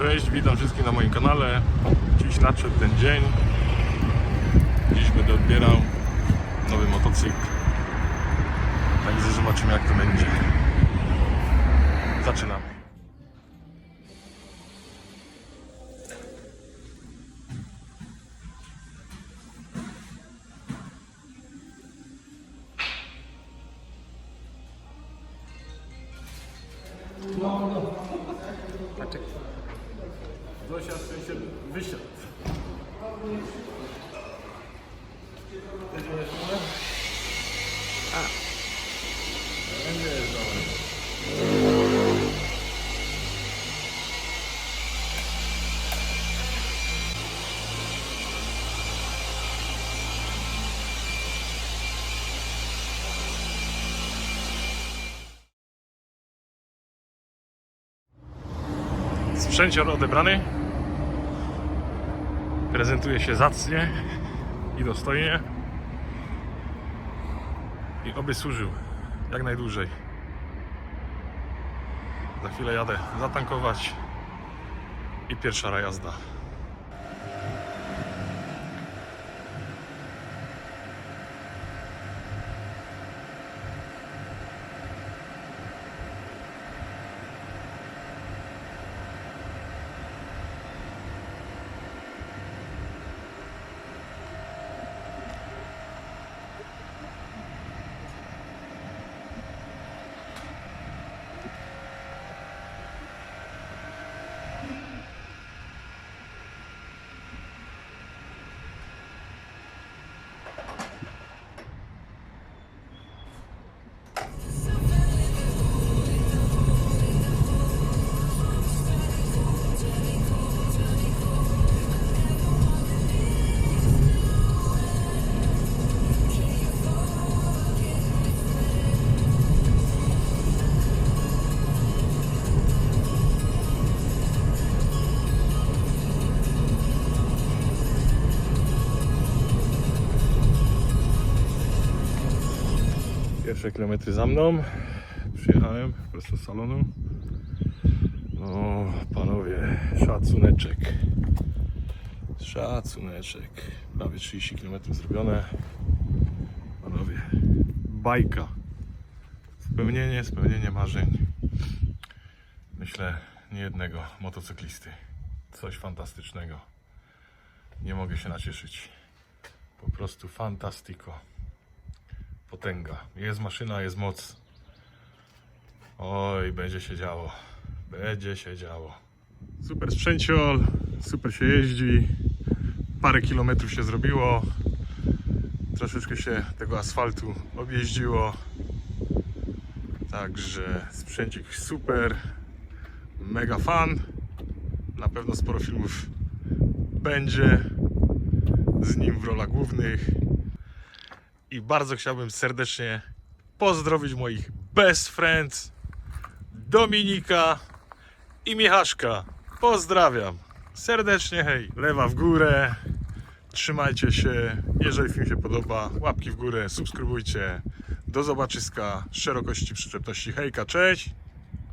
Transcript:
Cześć, witam wszystkich na moim kanale. Dziś nadszedł ten dzień. Dziś będę odbierał nowy motocykl. Także zobaczymy jak to będzie. Zaczynamy. Zosia w sensie wysiadł. A. Nie jest dobre. Sprzęcior odebrany. Prezentuje się zacnie i dostojnie. I oby służył jak najdłużej. Za chwilę jadę zatankować i pierwsza jazda. Pierwsze kilometry za mną. Przyjechałem prosto z salonu. No, panowie, szacuneczek. Szacuneczek. Prawie 30 km zrobione. Panowie, bajka. Spełnienie, spełnienie marzeń. Myślę, nie jednego motocyklisty. Coś fantastycznego. Nie mogę się nacieszyć. Po prostu fantastico potęga. Jest maszyna, jest moc. Oj, będzie się działo. Będzie się działo. Super sprzęciol, super się jeździ. Parę kilometrów się zrobiło. Troszeczkę się tego asfaltu objeździło. Także sprzęcik super. Mega fan. Na pewno sporo filmów będzie z nim w rolach głównych i bardzo chciałbym serdecznie pozdrowić moich best friends Dominika i Michaszka. Pozdrawiam. Serdecznie hej. Lewa w górę. Trzymajcie się. Jeżeli film się podoba, łapki w górę, subskrybujcie. Do zobaczyska. Szerokości przyczepności. Hejka, cześć.